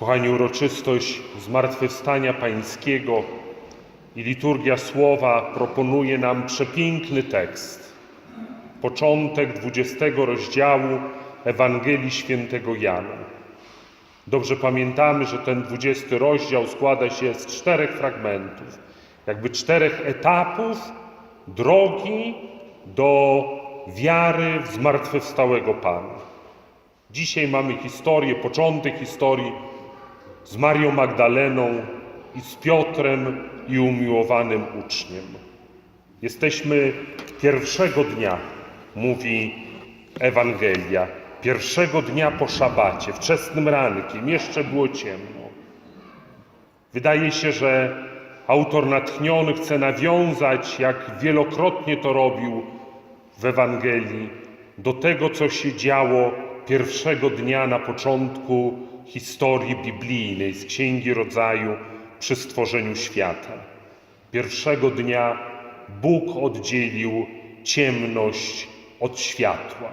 Kochani, uroczystość Zmartwychwstania Pańskiego i liturgia słowa proponuje nam przepiękny tekst. Początek 20 rozdziału Ewangelii Świętego Jana. Dobrze pamiętamy, że ten 20 rozdział składa się z czterech fragmentów, jakby czterech etapów drogi do wiary w zmartwychwstałego Pana. Dzisiaj mamy historię, początek historii z Marią Magdaleną i z Piotrem i umiłowanym uczniem. Jesteśmy pierwszego dnia, mówi Ewangelia, pierwszego dnia po szabacie, wczesnym rankiem, jeszcze było ciemno. Wydaje się, że autor natchniony chce nawiązać, jak wielokrotnie to robił w Ewangelii, do tego, co się działo pierwszego dnia na początku historii biblijnej z Księgi Rodzaju przy stworzeniu świata. Pierwszego dnia Bóg oddzielił ciemność od światła.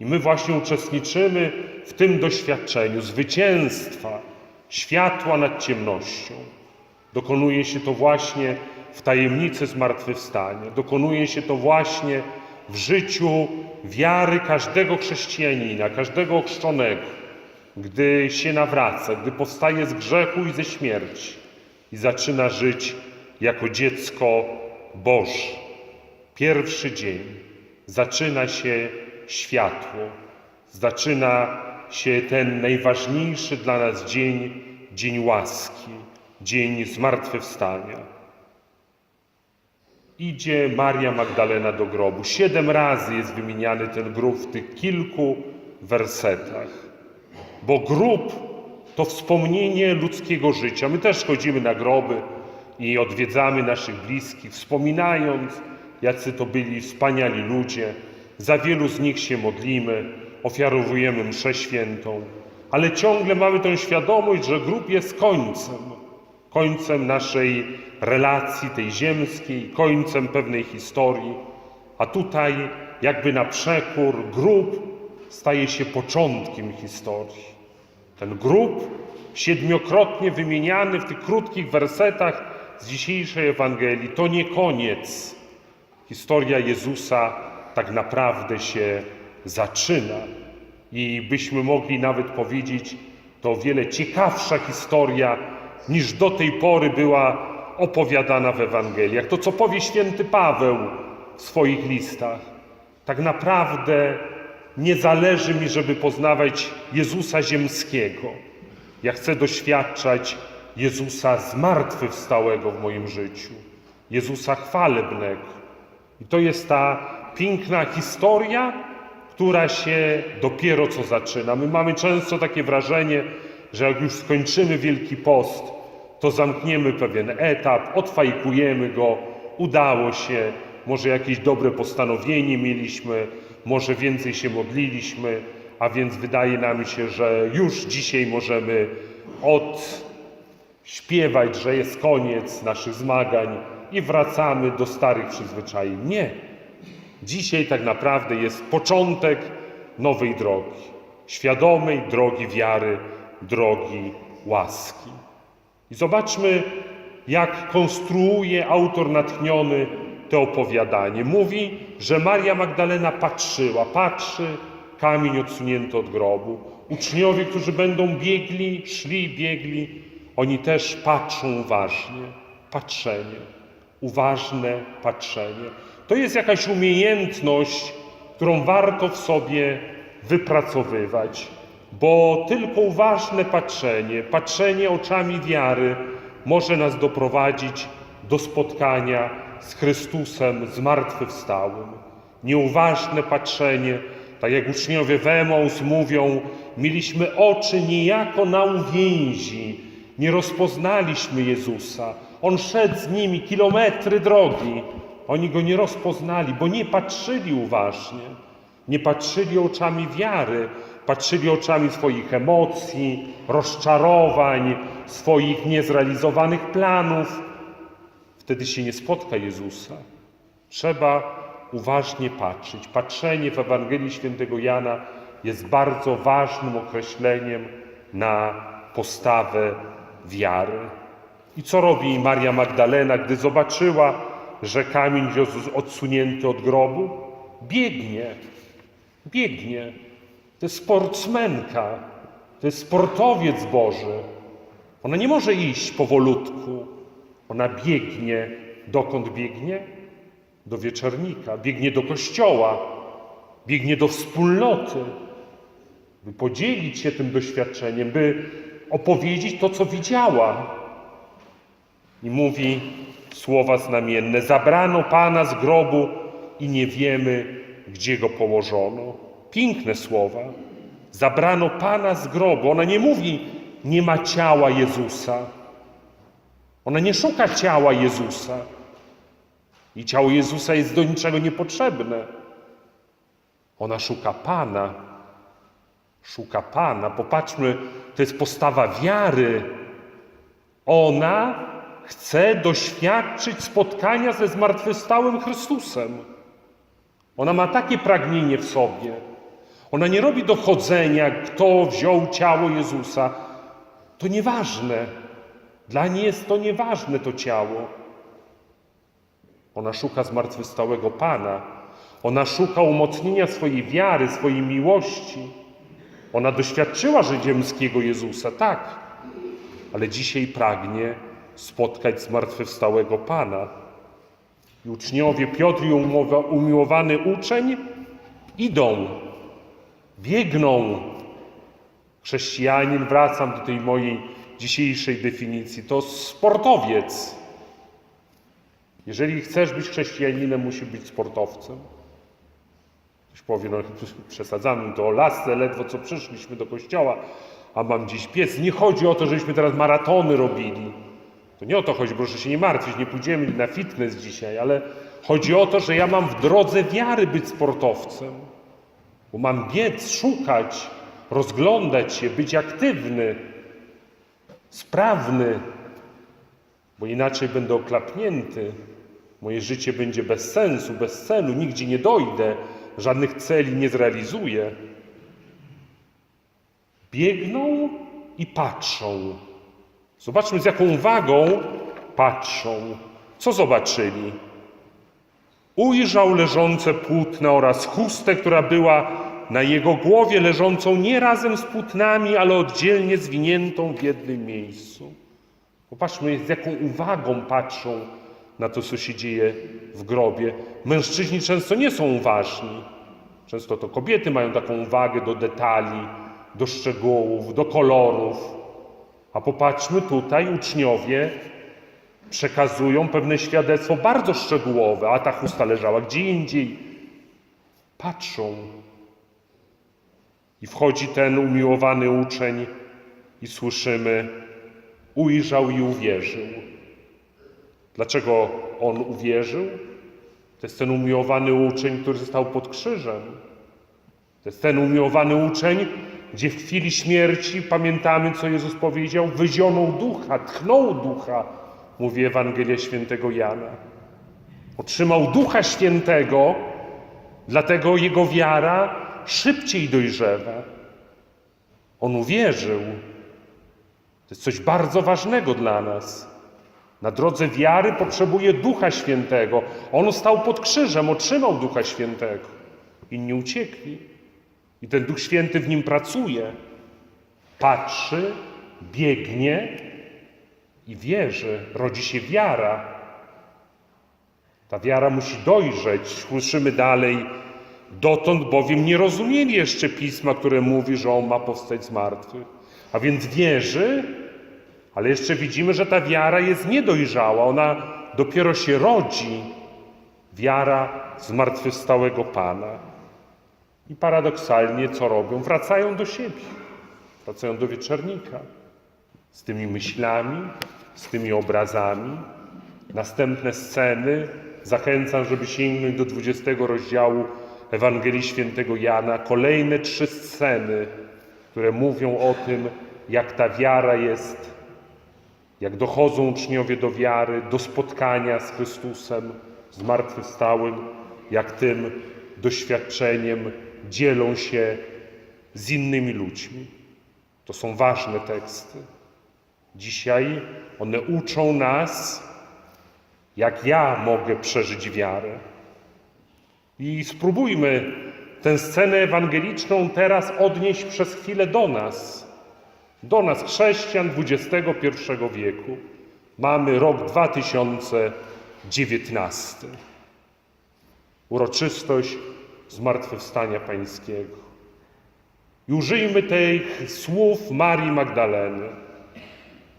I my właśnie uczestniczymy w tym doświadczeniu zwycięstwa światła nad ciemnością. Dokonuje się to właśnie w tajemnicy zmartwychwstania. Dokonuje się to właśnie w życiu wiary każdego chrześcijanina, każdego ochrzczonego, gdy się nawraca, gdy powstaje z grzechu i ze śmierci i zaczyna żyć jako dziecko Boże. Pierwszy dzień zaczyna się światło, zaczyna się ten najważniejszy dla nas dzień, dzień łaski, dzień zmartwychwstania. Idzie Maria Magdalena do grobu. Siedem razy jest wymieniany ten grób w tych kilku wersetach. Bo grób to wspomnienie ludzkiego życia. My też chodzimy na groby i odwiedzamy naszych bliskich, wspominając, jacy to byli wspaniali ludzie. Za wielu z nich się modlimy, ofiarowujemy mszę świętą, ale ciągle mamy tę świadomość, że grób jest końcem końcem naszej relacji, tej ziemskiej, końcem pewnej historii, a tutaj, jakby na przekór, grób staje się początkiem historii. Ten grób, siedmiokrotnie wymieniany w tych krótkich wersetach z dzisiejszej Ewangelii, to nie koniec. Historia Jezusa tak naprawdę się zaczyna. I byśmy mogli nawet powiedzieć, to o wiele ciekawsza historia niż do tej pory była opowiadana w Ewangeliach. To, co powie święty Paweł w swoich listach. Tak naprawdę nie zależy mi, żeby poznawać Jezusa ziemskiego. Ja chcę doświadczać Jezusa zmartwychwstałego w moim życiu, Jezusa chwalebnego. I to jest ta piękna historia, która się dopiero co zaczyna. My mamy często takie wrażenie, że jak już skończymy Wielki Post, to zamkniemy pewien etap, odfajkujemy go, udało się, może jakieś dobre postanowienie mieliśmy, może więcej się modliliśmy, a więc wydaje nam się, że już dzisiaj możemy odśpiewać, że jest koniec naszych zmagań i wracamy do starych przyzwyczajeń. Nie. Dzisiaj tak naprawdę jest początek nowej drogi, świadomej drogi wiary, drogi łaski. I zobaczmy, jak konstruuje autor natchniony to opowiadanie. Mówi, że Maria Magdalena patrzyła, patrzy, kamień odsunięty od grobu. Uczniowie, którzy będą biegli, szli, biegli, oni też patrzą uważnie. Patrzenie, uważne patrzenie. To jest jakaś umiejętność, którą warto w sobie wypracowywać bo tylko uważne patrzenie, patrzenie oczami wiary może nas doprowadzić do spotkania z Chrystusem zmartwychwstałym. Nieuważne patrzenie, tak jak uczniowie Wemaus mówią, mieliśmy oczy niejako na uwięzi, nie rozpoznaliśmy Jezusa. On szedł z nimi kilometry drogi. Oni go nie rozpoznali, bo nie patrzyli uważnie, nie patrzyli oczami wiary, patrzyli oczami swoich emocji, rozczarowań, swoich niezrealizowanych planów. Wtedy się nie spotka Jezusa. Trzeba uważnie patrzeć. Patrzenie w Ewangelii Świętego Jana jest bardzo ważnym określeniem na postawę wiary. I co robi Maria Magdalena, gdy zobaczyła, że kamień został odsunięty od grobu? Biegnie, biegnie. To jest sportsmenka, to jest sportowiec Boży. Ona nie może iść powolutku. Ona biegnie. Dokąd biegnie? Do wieczornika, biegnie do kościoła, biegnie do wspólnoty, by podzielić się tym doświadczeniem, by opowiedzieć to, co widziała. I mówi słowa znamienne: Zabrano Pana z grobu i nie wiemy, gdzie go położono. Piękne słowa. Zabrano Pana z grobu. Ona nie mówi, nie ma ciała Jezusa. Ona nie szuka ciała Jezusa. I ciało Jezusa jest do niczego niepotrzebne. Ona szuka Pana. Szuka Pana. Popatrzmy, to jest postawa wiary. Ona chce doświadczyć spotkania ze zmartwychwstałym Chrystusem. Ona ma takie pragnienie w sobie. Ona nie robi dochodzenia, kto wziął ciało Jezusa. To nieważne. Dla niej jest to nieważne, to ciało. Ona szuka zmartwychwstałego Pana. Ona szuka umocnienia swojej wiary, swojej miłości. Ona doświadczyła ziemskiego Jezusa, tak, ale dzisiaj pragnie spotkać zmartwychwstałego Pana. I uczniowie Piotr i umiłowany uczeń idą, biegną. Chrześcijanin, wracam do tej mojej dzisiejszej definicji, to sportowiec. Jeżeli chcesz być chrześcijaninem, musi być sportowcem. Ktoś powie, no przesadzamy to o lasce, ledwo co przyszliśmy do kościoła, a mam dziś pies. Nie chodzi o to, żebyśmy teraz maratony robili. To nie o to chodzi, proszę się nie martwić, nie pójdziemy na fitness dzisiaj, ale chodzi o to, że ja mam w drodze wiary być sportowcem. Bo mam biec, szukać, rozglądać się, być aktywny, sprawny, bo inaczej będę oklapnięty. Moje życie będzie bez sensu, bez celu, nigdzie nie dojdę, żadnych celi nie zrealizuję. Biegną i patrzą. Zobaczmy, z jaką uwagą patrzą. Co zobaczyli? Ujrzał leżące płótna oraz chustę, która była na jego głowie, leżącą nie razem z płótnami, ale oddzielnie zwiniętą w jednym miejscu. Popatrzmy, z jaką uwagą patrzą na to, co się dzieje w grobie. Mężczyźni często nie są uważni. Często to kobiety mają taką uwagę do detali, do szczegółów, do kolorów. A popatrzmy tutaj, uczniowie przekazują pewne świadectwo bardzo szczegółowe, a ta chusta leżała gdzie indziej. Patrzą. I wchodzi ten umiłowany uczeń i słyszymy, ujrzał i uwierzył. Dlaczego on uwierzył? To jest ten umiłowany uczeń, który został pod krzyżem. To jest ten umiłowany uczeń, gdzie w chwili śmierci, pamiętamy co Jezus powiedział, wyzionął ducha, tchnął ducha, mówi Ewangelia Świętego Jana. Otrzymał ducha świętego, dlatego jego wiara szybciej dojrzewa. On uwierzył. To jest coś bardzo ważnego dla nas. Na drodze wiary potrzebuje Ducha Świętego. On stał pod krzyżem, otrzymał Ducha Świętego. Inni uciekli. I ten Duch Święty w nim pracuje. Patrzy, biegnie i wierzy. Rodzi się wiara. Ta wiara musi dojrzeć. Słyszymy dalej. Dotąd bowiem nie rozumieli jeszcze pisma, które mówi, że on ma powstać z martwych. A więc wierzy, ale jeszcze widzimy, że ta wiara jest niedojrzała, ona dopiero się rodzi. Wiara zmartwychwstałego Pana. I paradoksalnie co robią? Wracają do siebie, wracają do wieczornika z tymi myślami, z tymi obrazami. Następne sceny zachęcam, żeby sięgnąć do 20 rozdziału Ewangelii Świętego Jana. Kolejne trzy sceny, które mówią o tym, jak ta wiara jest jak dochodzą uczniowie do wiary, do spotkania z Chrystusem zmartwychwstałym, jak tym doświadczeniem dzielą się z innymi ludźmi. To są ważne teksty. Dzisiaj one uczą nas, jak ja mogę przeżyć wiarę. I spróbujmy tę scenę ewangeliczną teraz odnieść przez chwilę do nas, do nas, chrześcijan XXI wieku. Mamy rok 2019. Uroczystość Zmartwychwstania Pańskiego. I użyjmy tych słów Marii Magdaleny.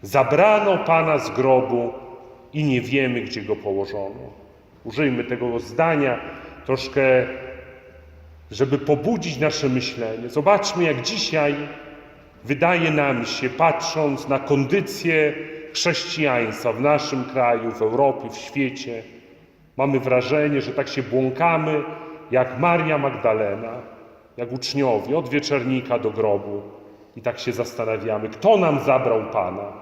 Zabrano Pana z grobu i nie wiemy, gdzie go położono. Użyjmy tego zdania troszkę, żeby pobudzić nasze myślenie. Zobaczmy, jak dzisiaj wydaje nam się, patrząc na kondycję chrześcijaństwa w naszym kraju, w Europie, w świecie, mamy wrażenie, że tak się błąkamy jak Maria Magdalena, jak uczniowie, od wieczernika do grobu. I tak się zastanawiamy, kto nam zabrał Pana?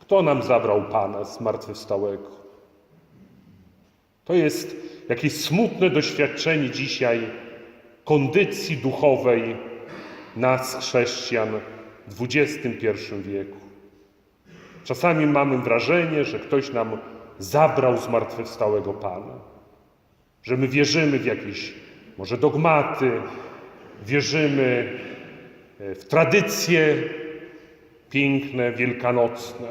Kto nam zabrał Pana zmartwychwstałego? To jest jakieś smutne doświadczenie dzisiaj kondycji duchowej nas, chrześcijan w XXI wieku. Czasami mamy wrażenie, że ktoś nam zabrał zmartwychwstałego Pana, że my wierzymy w jakieś może dogmaty, wierzymy w tradycje piękne, wielkanocne.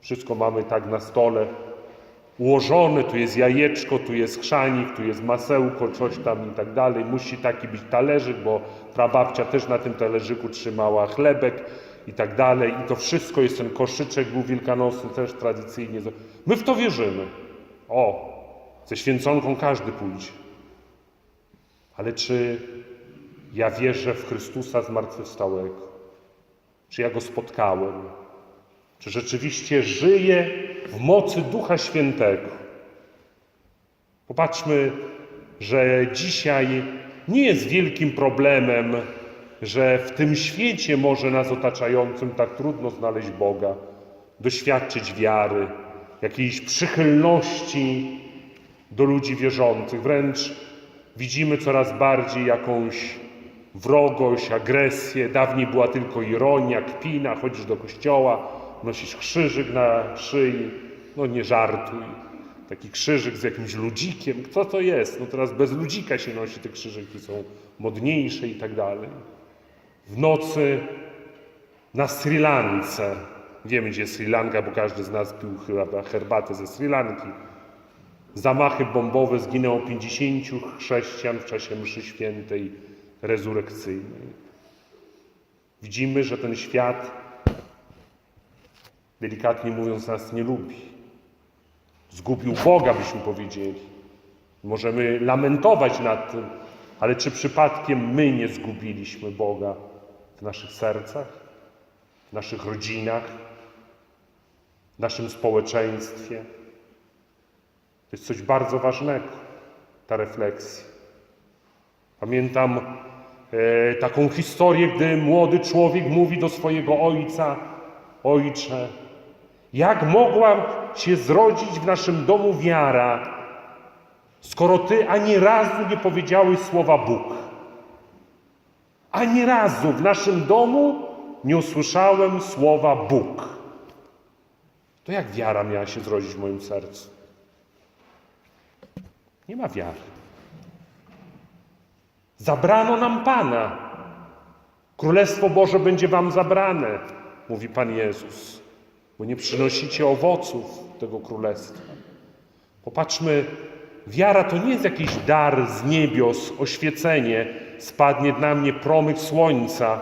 Wszystko mamy tak na stole ułożone, tu jest jajeczko, tu jest chrzanik, tu jest masełko, coś tam i tak dalej. Musi taki być talerzyk, bo prababcia też na tym talerzyku trzymała chlebek i tak dalej. I to wszystko jest ten koszyczek był wielkanocny też tradycyjnie. My w to wierzymy. O, ze święconką każdy pójdzie. Ale czy ja wierzę w Chrystusa zmartwychwstałego? Czy ja Go spotkałem? Czy rzeczywiście żyję w mocy Ducha Świętego? Popatrzmy, że dzisiaj nie jest wielkim problemem, że w tym świecie może nas otaczającym tak trudno znaleźć Boga, doświadczyć wiary, jakiejś przychylności do ludzi wierzących. Wręcz widzimy coraz bardziej jakąś wrogość, agresję. Dawniej była tylko ironia, kpina, chodzisz do kościoła, nosisz krzyżyk na szyi, no nie żartuj. Taki krzyżyk z jakimś ludzikiem, kto to jest? No teraz bez ludzika się nosi, te krzyżyki są modniejsze i tak dalej. W nocy na Sri Lance, wiemy gdzie jest Sri Lanka, bo każdy z nas pił chyba herbatę ze Sri Lanki. Zamachy bombowe zginęło 50 chrześcijan w czasie mszy świętej rezurekcyjnej. Widzimy, że ten świat, delikatnie mówiąc, nas nie lubi. Zgubił Boga, byśmy powiedzieli. Możemy lamentować nad tym, ale czy przypadkiem my nie zgubiliśmy Boga w naszych sercach, w naszych rodzinach, w naszym społeczeństwie? To jest coś bardzo ważnego, ta refleksja. Pamiętam e, taką historię, gdy młody człowiek mówi do swojego ojca: Ojcze, jak mogła się zrodzić w naszym domu wiara, skoro ty ani razu nie powiedziałeś słowa Bóg? Ani razu w naszym domu nie usłyszałem słowa Bóg. To jak wiara miała się zrodzić w moim sercu? Nie ma wiary. Zabrano nam Pana. Królestwo Boże będzie wam zabrane, mówi Pan Jezus, bo nie przynosicie owoców tego królestwa. Popatrzmy, wiara to nie jest jakiś dar z niebios, oświecenie, spadnie na mnie promyk słońca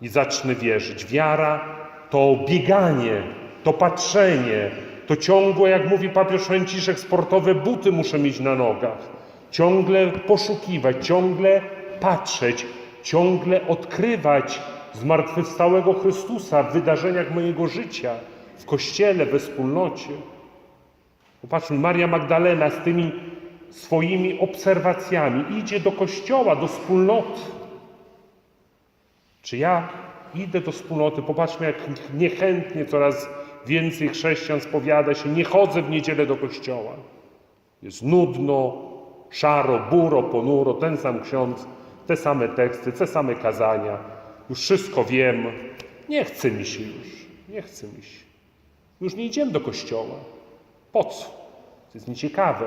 i zacznę wierzyć. Wiara to bieganie, to patrzenie, to ciągłe, jak mówi papież Franciszek, sportowe buty muszę mieć na nogach ciągle poszukiwać, ciągle patrzeć, ciągle odkrywać zmartwychwstałego Chrystusa w wydarzeniach mojego życia, w kościele, we wspólnocie. Popatrzmy, Maria Magdalena z tymi swoimi obserwacjami idzie do kościoła, do wspólnoty. Czy ja idę do wspólnoty? Popatrzmy, jak niechętnie coraz więcej chrześcijan spowiada się, nie chodzę w niedzielę do kościoła. Jest nudno, szaro, buro, ponuro, ten sam ksiądz, te same teksty, te same kazania. Już wszystko wiem, nie chce mi się już. Nie chcę iść. Już nie idziemy do kościoła. Po co? To jest nieciekawe.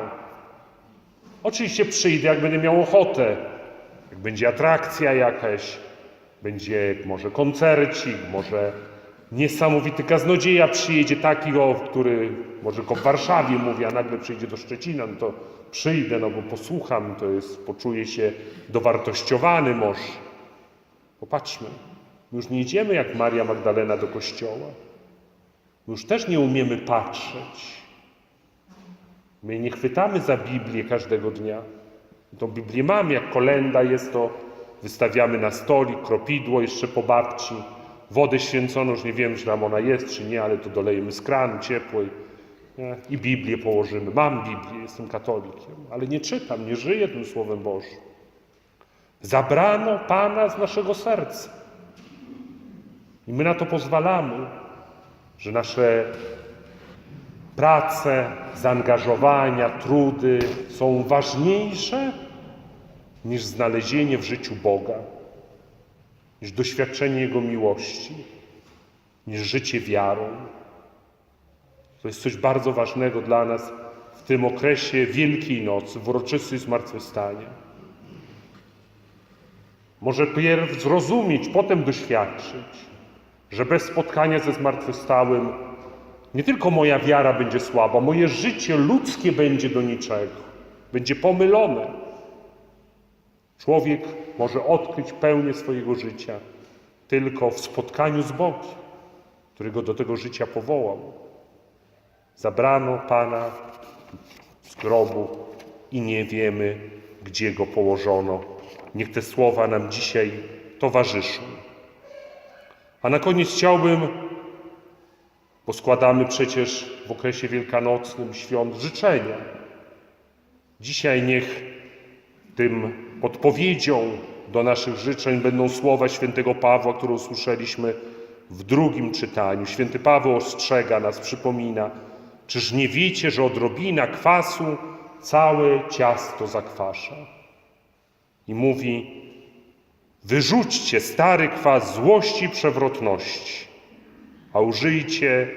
Oczywiście przyjdę, jak będę miał ochotę. Jak będzie atrakcja jakaś, będzie może koncercik, może niesamowity kaznodzieja przyjedzie taki, o, który może go w Warszawie mówi, a nagle przyjdzie do Szczecina, no to przyjdę, no bo posłucham, to jest, poczuję się dowartościowany może. Popatrzmy, my już nie idziemy jak Maria Magdalena do kościoła. My już też nie umiemy patrzeć. My nie chwytamy za Biblię każdego dnia. Tą Biblię mamy, jak kolenda jest, to wystawiamy na stolik, kropidło jeszcze po babci, wodę święconą, już nie wiem, czy nam ona jest, czy nie, ale to dolejemy z kranu ciepłej nie? i Biblię położymy. Mam Biblię, jestem katolikiem, ale nie czytam, nie żyję tym Słowem Bożym. Zabrano Pana z naszego serca. I my na to pozwalamy, że nasze prace, zaangażowania, trudy są ważniejsze niż znalezienie w życiu Boga, niż doświadczenie Jego miłości, niż życie wiarą. To jest coś bardzo ważnego dla nas w tym okresie Wielkiej Nocy, w uroczystej zmartwychwstania. Może pierw zrozumieć, potem doświadczyć, że bez spotkania ze zmartwychwstałym nie tylko moja wiara będzie słaba, moje życie ludzkie będzie do niczego, będzie pomylone. Człowiek może odkryć pełnię swojego życia tylko w spotkaniu z Bogiem, który go do tego życia powołał. Zabrano Pana z grobu i nie wiemy, gdzie go położono. Niech te słowa nam dzisiaj towarzyszą. A na koniec chciałbym bo składamy przecież w okresie wielkanocnym świąt życzenia. Dzisiaj niech tym podpowiedzią do naszych życzeń będą słowa świętego Pawła, które usłyszeliśmy w drugim czytaniu. Święty Paweł ostrzega nas, przypomina, czyż nie wiecie, że odrobina kwasu całe ciasto zakwasza? I mówi, wyrzućcie stary kwas złości i przewrotności a użyjcie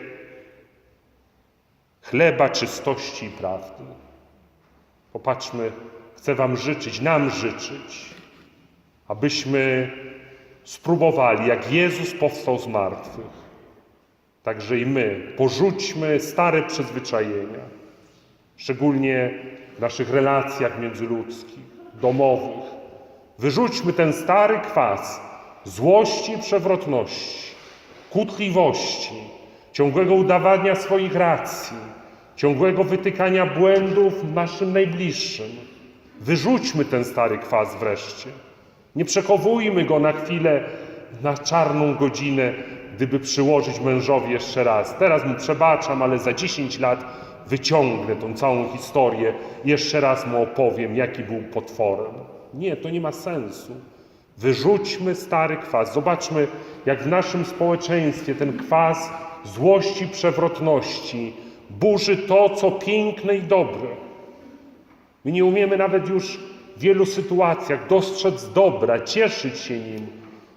chleba czystości i prawdy. Popatrzmy, chcę Wam życzyć, nam życzyć, abyśmy spróbowali, jak Jezus powstał z martwych, także i my porzućmy stare przyzwyczajenia, szczególnie w naszych relacjach międzyludzkich, domowych. Wyrzućmy ten stary kwas złości przewrotności kłótliwości, ciągłego udawania swoich racji, ciągłego wytykania błędów naszym najbliższym. Wyrzućmy ten stary kwas wreszcie. Nie przechowujmy go na chwilę, na czarną godzinę, gdyby przyłożyć mężowi jeszcze raz. Teraz mu przebaczam, ale za 10 lat wyciągnę tą całą historię, jeszcze raz mu opowiem, jaki był potworem. Nie, to nie ma sensu. Wyrzućmy stary kwas. Zobaczmy, jak w naszym społeczeństwie ten kwas złości, przewrotności burzy to, co piękne i dobre. My nie umiemy nawet już w wielu sytuacjach dostrzec dobra, cieszyć się nim,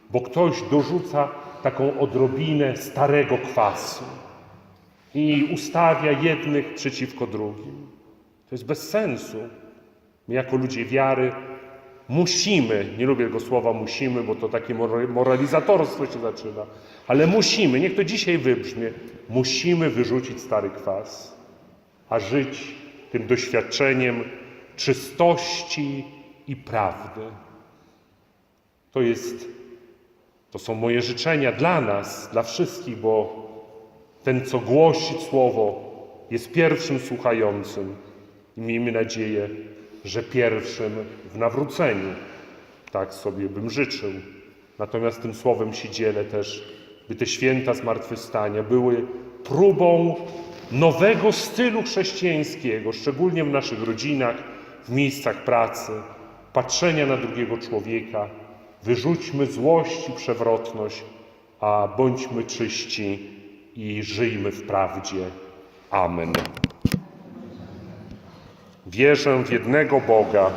bo ktoś dorzuca taką odrobinę starego kwasu i ustawia jednych przeciwko drugim. To jest bez sensu. My, jako ludzie wiary, Musimy, nie lubię tego słowa musimy, bo to takie moralizatorstwo się zaczyna, ale musimy, niech to dzisiaj wybrzmie, musimy wyrzucić stary kwas, a żyć tym doświadczeniem czystości i prawdy. To jest, to są moje życzenia dla nas, dla wszystkich, bo ten, co głosi słowo, jest pierwszym słuchającym i miejmy nadzieję, że pierwszym w nawróceniu. Tak sobie bym życzył. Natomiast tym słowem się dzielę też, by te święta zmartwychwstania były próbą nowego stylu chrześcijańskiego, szczególnie w naszych rodzinach, w miejscach pracy, patrzenia na drugiego człowieka. Wyrzućmy złość i przewrotność, a bądźmy czyści i żyjmy w prawdzie. Amen. Wierzę w jednego Boga,